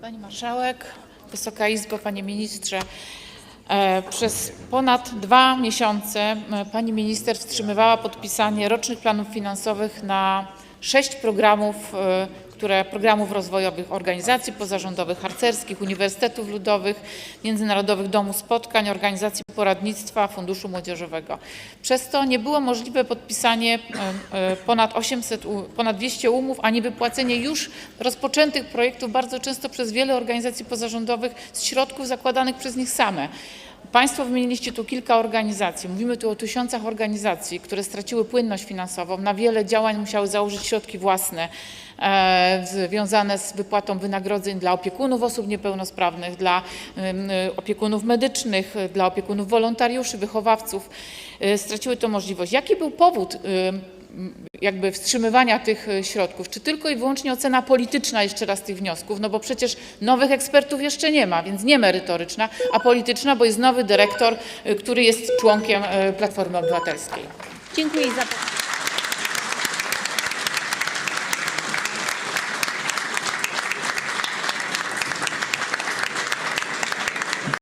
Pani Marszałek, Wysoka Izbo, Panie Ministrze. E, Przez ponad dwa miesiące e, Pani Minister wstrzymywała podpisanie rocznych planów finansowych na sześć programów, e, które, programów rozwojowych organizacji pozarządowych, harcerskich, uniwersytetów ludowych, międzynarodowych domów spotkań, organizacji poradnictwa, Funduszu Młodzieżowego. Przez to nie było możliwe podpisanie e, ponad 800, u- ponad 200 umów, ani wypłacenie już rozpoczętych projektów bardzo często przez wiele organizacji pozarządowych z środków zakładanych przez nich same. Państwo wymieniliście tu kilka organizacji. Mówimy tu o tysiącach organizacji, które straciły płynność finansową. Na wiele działań musiały założyć środki własne e, związane z wypłatą wynagrodzeń dla opiekunów osób niepełnosprawnych, dla y, opiekunów medycznych, dla opiekunów wolontariuszy, wychowawców. Y, Straciły to możliwość. Jaki był powód y, jakby wstrzymywania tych y, środków? Czy tylko i wyłącznie ocena polityczna jeszcze raz tych wniosków? No bo przecież nowych ekspertów jeszcze nie ma, więc nie merytoryczna, a polityczna, bo jest nowy dyrektor, y, który jest członkiem y, Platformy Obywatelskiej. Dziękuję za